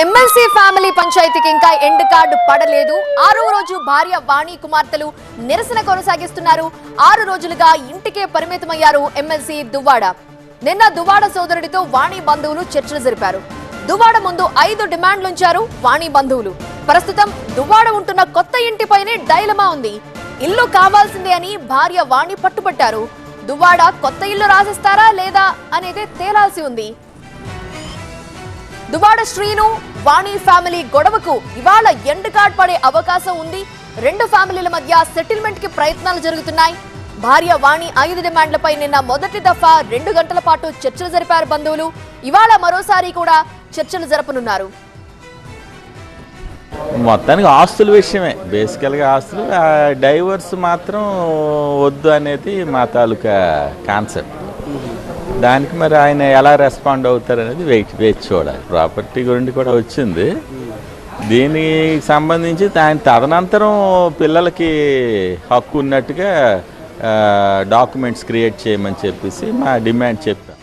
MLC family పంచాయతీకి ఇంకా end card పడలేదు. ఆరో రోజు భార్య వాణి కుమార్తెలు నిరసన కొనసాగిస్తున్నారు. ఆరు రోజులుగా ఇంటికే పరిమితమయ్యారు ఎమ్మెల్సీ దువ్వాడ. నిన్న దువ్వాడ సోదరుడితో వాణి బంధువులు చర్చలు జరిపారు. దువ్వాడ ముందు ఐదు డిమాండ్లు ఉంచారు వాణి బంధువులు. ప్రస్తుతం దువ్వాడ ఉంటున్న కొత్త ఇంటిపైనే డైలమా ఉంది. ఇల్లు కావాల్సిందే అని భార్య వాణి పట్టుబట్టారు. దువ్వాడ కొత్త ఇల్లు రాసిస్తారా లేదా అనేది తేలాల్సి ఉంది. దువాడ శ్రీను వాణి ఫ్యామిలీ గొడవకు ఇవాళ ఎండ్ కార్డ్ పడే అవకాశం ఉంది. రెండు ఫ్యామిలీల మధ్య సెటిల్మెంట్కి ప్రయత్నాలు జరుగుతున్నాయి. భార్య వాణి ఐదు డిమాండ్లపై నిన్న మొదటి దఫా రెండు గంటల పాటు చర్చలు జరిపారు బంధువులు. ఇవాళ మరోసారి కూడా చర్చలు జరపనున్నారు. మొత్తానికి ఆస్తుల విషయమే. బేసికల్గా ఆస్తులు డైవర్స్ మాత్రం వద్దు అనేది మా తాలూకా కాన్సెప్ట్ దానికి మరి ఆయన ఎలా రెస్పాండ్ అవుతారు అనేది వెయిట్ వేచి చూడాలి. ప్రాపర్టీ గురించి కూడా వచ్చింది. దీనికి సంబంధించి ఆయన తదనంతరం పిల్లలకి హక్కు ఉన్నట్టుగా డాక్యుమెంట్స్ క్రియేట్ చేయమని చెప్పేసి మా డిమాండ్ చెప్పాం.